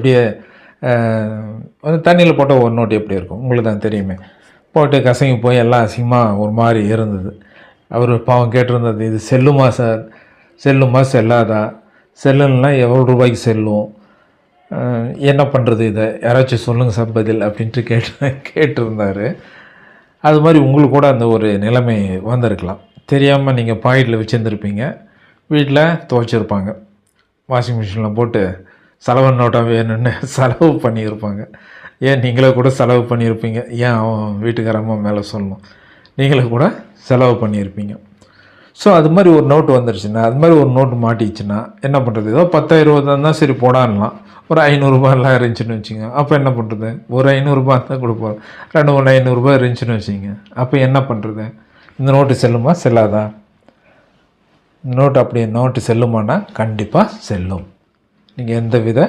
அப்படியே வந்து தண்ணியில் போட்ட ஒரு நோட்டு எப்படி இருக்கும்? உங்களுக்கு தான் தெரியுமே. போட்டு கசங்கி போய் எல்லாம் அசிங்கமாக ஒரு மாதிரி இருந்தது. அவர் பாவம் கேட்டிருந்தது இது செல்லுமா சார்? செல்லுமா? செல்லாதா? செல்லுன்னா எவ்வளோ ரூபாய்க்கு செல்லும்? என்ன பண்ணுறது இதை? யாராச்சும் சொல்லுங்கள் சார் பதில் அப்படின்ட்டு கேட்டு கேட்டிருந்தார். அது மாதிரி உங்களுக்கு கூட அந்த ஒரு நிலைமை வந்திருக்கலாம். தெரியாமல் நீங்கள் பாக்கெட்டில் வச்சுருந்துருப்பீங்க. வீட்டில் துவைச்சிருப்பாங்க. வாஷிங் மிஷினில் போட்டு செலவு நோட்டாக வேணும்னு செலவு பண்ணியிருப்பாங்க. ஏன் நீங்களே கூட செலவு பண்ணியிருப்பீங்க? ஏன் அவன் வீட்டுக்காரம்மா மேலே சொல்லணும்? நீங்களே கூட செலவு பண்ணியிருப்பீங்க. ஸோ அது மாதிரி ஒரு நோட்டு வந்துருச்சுன்னா அது மாதிரி ஒரு நோட்டு மாட்டிச்சுன்னா என்ன பண்ணுறது ஏதோ பத்தாயிரம் தான் சரி போடான்லாம். ஒரு ஐநூறுரூபாலாம் இருந்துச்சுன்னு வச்சுங்க. அப்போ என்ன பண்ணுறது ஒரு ஐநூறுரூபா தான் கொடுப்போம். ரெண்டு மூணு ஐநூறுரூபா இருந்துச்சுன்னு வச்சுங்க. அப்போ என்ன பண்ணுறது இந்த நோட்டு செல்லுமா? செல்லாதா? நோட்டு அப்படி நோட்டு செல்லுமானா கண்டிப்பாக செல்லும். நீங்கள் எந்த வித